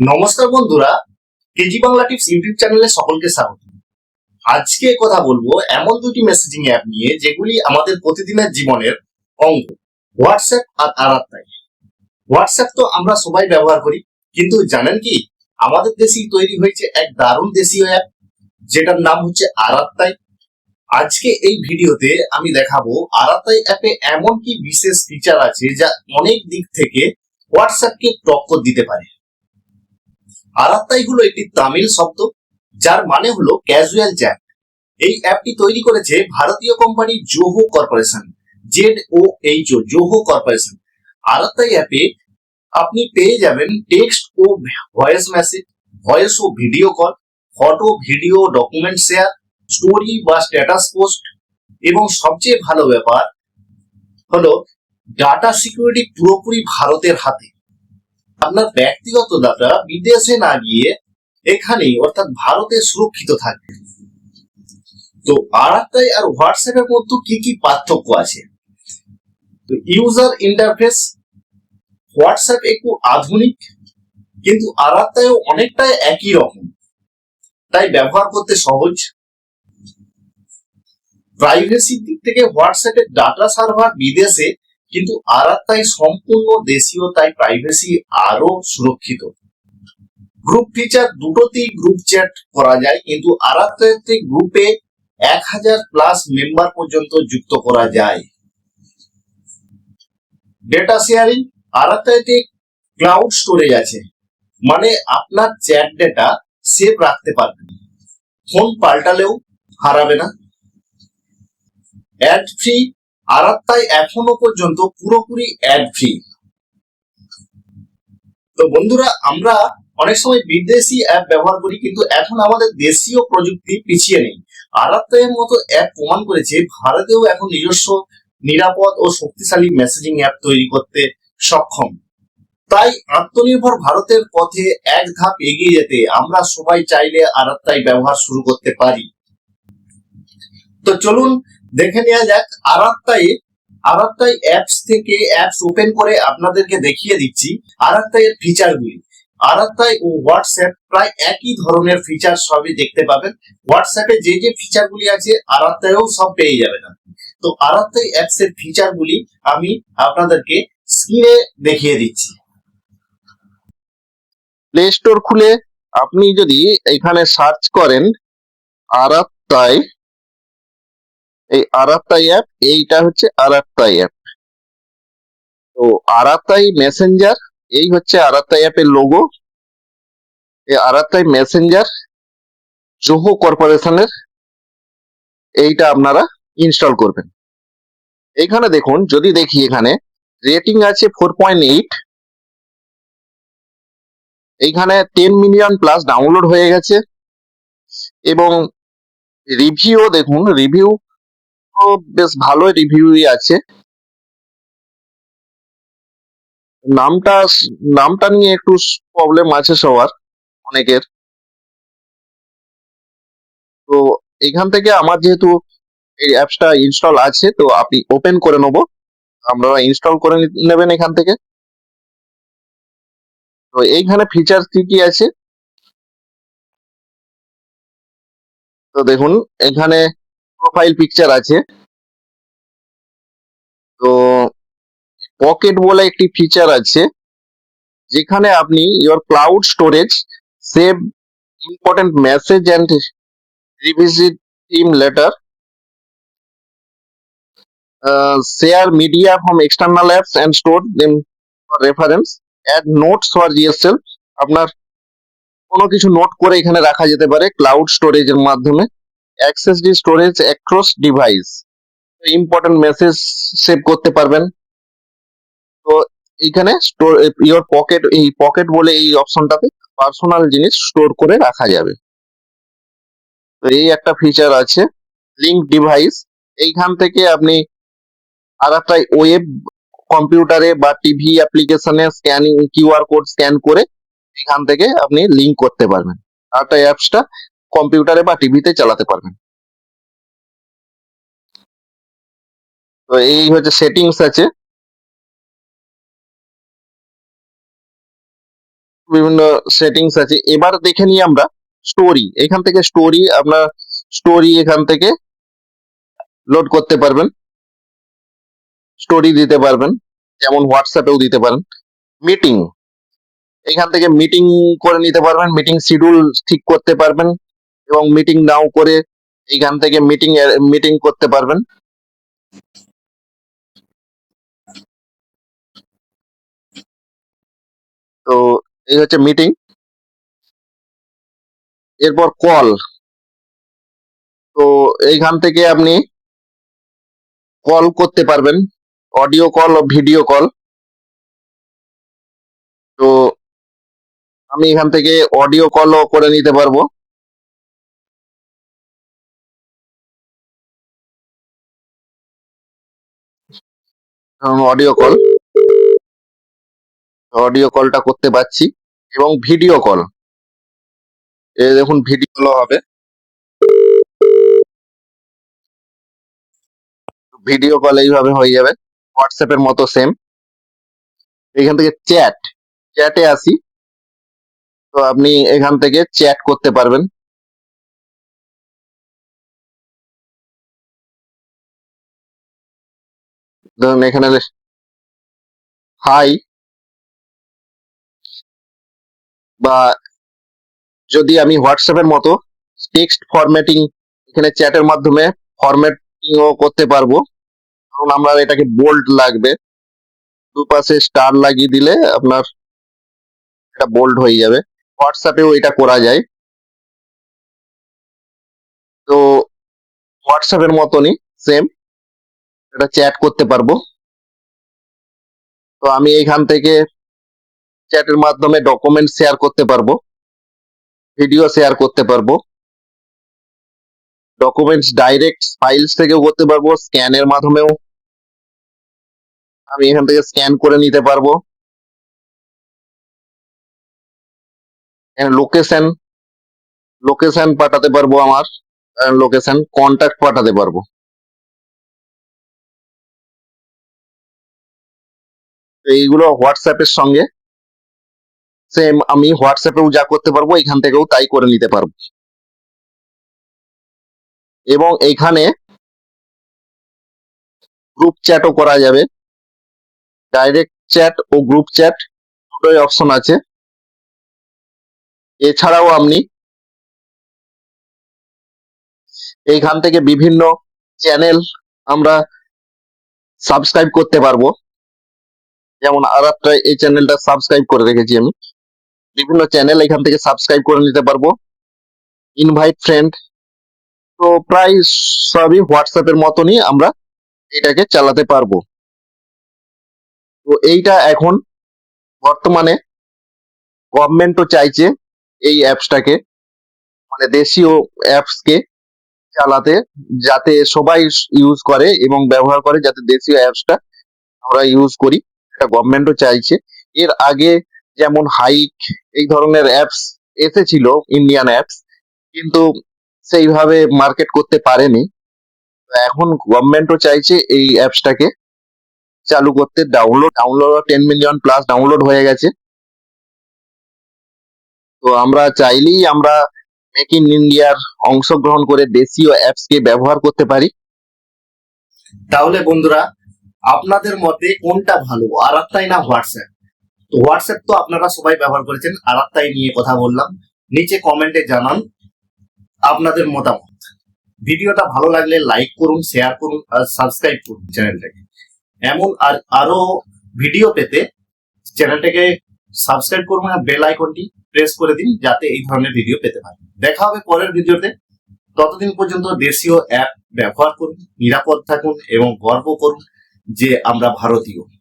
নমস্কার বন্ধুরা, KG Bangla tips YouTube চ্যানেলে সকলকে স্বাগত। আজকে কথা বলব এমন দুটি মেসেজিং অ্যাপ নিয়ে, যেগুলি আমাদের প্রতিদিনের জীবনের অঙ্গ। হোয়াটসঅ্যাপ আর আরাত্তাই হোয়াটসঅ্যাপ তো আমরা সবাই ব্যবহার করি, কিন্তু জানেন কি, আমাদের দেশেই তৈরি হয়েছে এক দারুণ দেশীয় অ্যাপ যেটার নাম হচ্ছে আরাত্তাই আজকে এই ভিডিওতে আমি দেখাবো আরাত্তাই অ্যাপে এমন কি বিশেষ ফিচার আছে, যা অনেক দিক থেকে হোয়াটসঅ্যাপকে টক্কর দিতে পারে। আরাত্তাই হলো একটি তামিল শব্দ, যার মানে হলো ক্যাজুয়াল জ্যাক এই অ্যাপটি তৈরি করেছে ভারতীয় company Zoho corporation Z O H O Zoho corporation. Arattai অ্যাপে আপনি পেয়ে যাবেন টেক্সট ও ভয়েস মেসেজ ভয়েস ও video call photo video document share story বা স্ট্যাটাস পোস্ট এবং সবচেয়ে ভালো ব্যাপার হলো ডাটা সিকিউরিটি পুরোপুরি ভারতের হাতে। আপনার ব্যক্তিগত ডাটা বিদেশে না গিয়ে এখানেই, অর্থাৎ ভারতে সুরক্ষিত থাকবে তো আরাত্তাই আর হোয়াটসঅ্যাপের মধ্যে কি কি পার্থক্য আছে? তো ইউজার ইন্টারফেস হোয়াটসঅ্যাপ একটু আধুনিক, কিন্তু আরাত্তায়ও অনেকটাই একই রকম। তাই ব্যবহার করতে সহজ। প্রাইভেসির দিক থেকে হোয়াটসঅ্যাপের ডাটা সার্ভার বিদেশে কিন্তু আরাত্তাই সম্পূর্ণ দেশীয়, তাই প্রাইভেসি আরও সুরক্ষিত। গ্রুপ ফিচার দুটোতেই গ্রুপ চ্যাট করা যায়, কিন্তু আরাত্তাইতে গ্রুপে এক হাজার প্লাস মেম্বার পর্যন্ত যুক্ত করা যায়। ডেটা শেয়ারিং আরাত্তাইতে ক্লাউড স্টোরেজ আছে। মানে আপনার চ্যাট ডেটা সেভ রাখতে পারবেন। ফোন পাল্টালেও হারাবে না। অ্যাড ফ্রি আরাত্তাই এখনও পর্যন্ত পুরোপুরি অ্যাড ফ্রি তো বন্ধুরা, আমরা অনেক সময় বিদেশি অ্যাপ ব্যবহার করি, কিন্তু এখন আমাদের দেশীয় প্রযুক্তি পিছিয়ে নেই। আরাত্তাইয়ের মতো অ্যাপ প্রমাণ করেছে, ভারতেও এখন নিজস্ব নিরাপদ ও শক্তিশালী মেসেজিং অ্যাপ তৈরি করতে সক্ষম। তাই আত্মনির্ভর ভারতের পথে এক ধাপ এগিয়ে যেতে আমরা সবাই চাইলে আরাত্তাই ব্যবহার শুরু করতে পারি। তো চলুন দেখে নেওয়া যাক, আরাত্তাই আরাত্তাই অ্যাপস থেকে অ্যাপস ওপেন করে আপনাদেরকে দেখিয়ে দিচ্ছি আরাত্তাই এর ফিচারগুলি আরাত্তাই ও হোয়াটসঅ্যাপ প্রায় একই ধরনের ফিচার সবই দেখতে পাবেন। হোয়াটসঅ্যাপে যে যে ফিচারগুলি আছে আরাত্তায়ও সব পেয়ে যাবেন আপনি। তো আরাত্তাই অ্যাপস এর ফিচারগুলি আমি আপনাদেরকে স্ক্রিনে দেখিয়ে দিচ্ছি। প্লে স্টোর খুলে আপনি যদি এখানে সার্চ করেন, আরাত্তাই এই আরাত্তাই অ্যাপ এইটা হচ্ছে আরাত্তাই অ্যাপ তো আরাত্তাই মেসেঞ্জার এই হচ্ছে আরাত্তাই অ্যাপের লোগো এই আরাত্তাই মেসেঞ্জার জোহো কর্পোরেশনের এইটা আপনারা ইনস্টল করবেন। এখানে দেখুন, যদি দেখি এখানে রেটিং আছে ফোর পয়েন্ট এইট এইখানে টেন মিলিয়ন প্লাস ডাউনলোড হয়ে গেছে। এবং রিভিউ দেখুন রিভিউ বেশ ভালো রিভিউই আছে। নামটা নামটা নিয়ে একটু প্রবলেম আছে সবার, অনেকের। তো এখান থেকে আমার যেহেতু এই অ্যাপসটা ইনস্টল আছে, তো আপনি ওপেন করে নেব। আপনারা ইনস্টল করে নেবেন এখান থেকে। তো এইখানে ফিচার কি কি আছে? তো দেখুন, এখানে প্রোফাইল পিকচার আছে। তো পকেট বলে একটি ফিচার আছে, যেখানে আপনি your cloud storage save important message and revisit them later share media from external apps and store them for reference add notes for GSL আপনার কোনো কিছু নোট করে এখানে রাখা যেতে পারে ক্লাউড স্টোরেজের মাধ্যমে। Access the storage across device important message save করতে পারবেন। তো এইখানে স্টোর ইওর পকেট এই পকেট বলে এই অপশনটাতে পার্সোনাল জিনিস স্টোর করে রাখা যাবে। তো এই একটা ফিচার আছে লিঙ্ক ডিভাইস এইখান থেকে আপনি আর একটা ওয়েব কম্পিউটারে বা টিভি অ্যাপ্লিকেশনে স্ক্যানিং কিউআর কোড স্ক্যান করে এখান থেকে আপনি লিঙ্ক করতে পারবেন। আর একটা অ্যাপসটা কম্পিউটারে বা টিভিতে চালাতে পারবেন। তো এই হচ্ছে সেটিংস আছে। বিভিন্ন সেটিংস আছে। এবার দেখে নিই আমরা স্টোরি এখান থেকে স্টোরি আপনার স্টোরি এখান থেকে লোড করতে পারবেন। স্টোরি দিতে পারবেন। যেমন হোয়াটসঅ্যাপেও দিতে পারেন। মিটিং এখান থেকে মিটিং করে নিতে পারবেন। মিটিং শিডিউল ঠিক করতে পারবেন। এবং মিটিং নাও করে এইখান থেকে মিটিং মিটিং করতে পারবেন। তো এই হচ্ছে মিটিং এরপর কল তো এইখান থেকে আপনি কল করতে পারবেন। অডিও কল ও ভিডিও কল তো আমি এখান থেকে অডিও কলও করে নিতে পারব। অডিও কল অডিও কলটা করতে পারছি এবং ভিডিও কল এ দেখুন ভিডিও কল হবে। ভিডিও কল এইভাবে হয়ে যাবে। হোয়াটসঅ্যাপের মতো সেম এখান থেকে চ্যাট চ্যাটে আসি। তো আপনি এখান থেকে চ্যাট করতে পারবেন। ধরুন এখানে হাই বা যদি আমি হোয়াটসঅ্যাপের মতো টেক্সট ফরম্যাটিং এখানে চ্যাটের মাধ্যমে ফরম্যাটিংও করতে পারব। কারণ আমরা এটাকে বোল্ড লাগবে। দুপাশে স্টার লাগিয়ে দিলে আপনার এটা বোল্ড হয়ে যাবে। হোয়াটসঅ্যাপেও এটা করা যায়। তো হোয়াটসঅ্যাপের মতনই সেম এটা চ্যাট করতে পারব। তো আমি এখান থেকে চ্যাটের মাধ্যমে ডকুমেন্ট শেয়ার করতে পারব। ভিডিও শেয়ার করতে পারব। ডকুমেন্টস ডাইরেক্ট ফাইলস থেকেও করতে পারব স্ক্যানের মাধ্যমেও। আমি এখান থেকে স্ক্যান করে নিতে পারব। লোকেশন লোকেশন পাঠাতে পারব আমার লোকেশন কন্টাক্ট পাঠাতে পারব। এইগুলো হোয়াটসঅ্যাপের সঙ্গে সেম আমি হোয়াটসঅ্যাপেও যা করতে পারব, এখান থেকেও তাই করে নিতে পারব। এবং এখানে গ্রুপ চ্যাটও করা যাবে। ডাইরেক্ট চ্যাট ও গ্রুপ চ্যাট দুটোই অপশন আছে। এছাড়াও আপনি এইখান থেকে বিভিন্ন চ্যানেল আমরা সাবস্ক্রাইব করতে পারব। যেমন আর এই চ্যানেলটা সাবস্ক্রাইব করে রেখেছি আমি। বিভিন্ন চ্যানেল এখান থেকে সাবস্ক্রাইব করে নিতে পারব। ইনভাইট ফ্রেন্ড তো প্রায় সবই হোয়াটসঅ্যাপের মতনই আমরা এটাকে চালাতে পারব। তো এইটা এখন বর্তমানে গভর্নমেন্টও চাইছে এই অ্যাপসটাকে মানে দেশীয় অ্যাপসকে চালাতে, যাতে সবাই ইউজ করে এবং ব্যবহার করে, যাতে দেশীয় অ্যাপসটা আমরা ইউজ করি। এটা গভর্নমেন্টও চাইছে। এর আগে যেমন হাইক, এই ধরনের অ্যাপস এসেছিল ইন্ডিয়ান অ্যাপস কিন্তু সেইভাবে মার্কেট করতে পারেনি। এখন গভর্নমেন্টও চাইছে এই অ্যাপসটাকে চালু করতে download download ten million plus download হয়ে গেছে। তো আমরা চাইলেই আমরা মেক ইন ইন্ডিয়ার অংশগ্রহণ করে দেশীয় অ্যাপসকে ব্যবহার করতে পারি। তাহলে বন্ধুরা আপনাদের মতে কোনটা ভালো? আরাত্তাই না হোয়াটসঅ্যাপ? তো হোয়াটসঅ্যাপ তো আপনারা সবাই ব্যবহার করেছেন আরাত্তাই নিয়ে কথা বললাম। নিচে কমেন্টে জানান আপনাদের মতামত। ভিডিওটা ভালো লাগলে লাইক করুন শেয়ার করুন, আর সাবস্ক্রাইব করুন চ্যানেলটাকে। এমন আর আরও ভিডিও পেতে চ্যানেলটাকে সাবস্ক্রাইব করুন আর বেল আইকনটি প্রেস করে দিন, যাতে এই ধরনের ভিডিও পেতে পারেন। দেখা হবে পরের ভিডিওতে ততদিন পর্যন্ত দেশীয় অ্যাপ ব্যবহার করুন, নিরাপদ থাকুন এবং গর্ব করুন। যে আমরা ভারতীয়।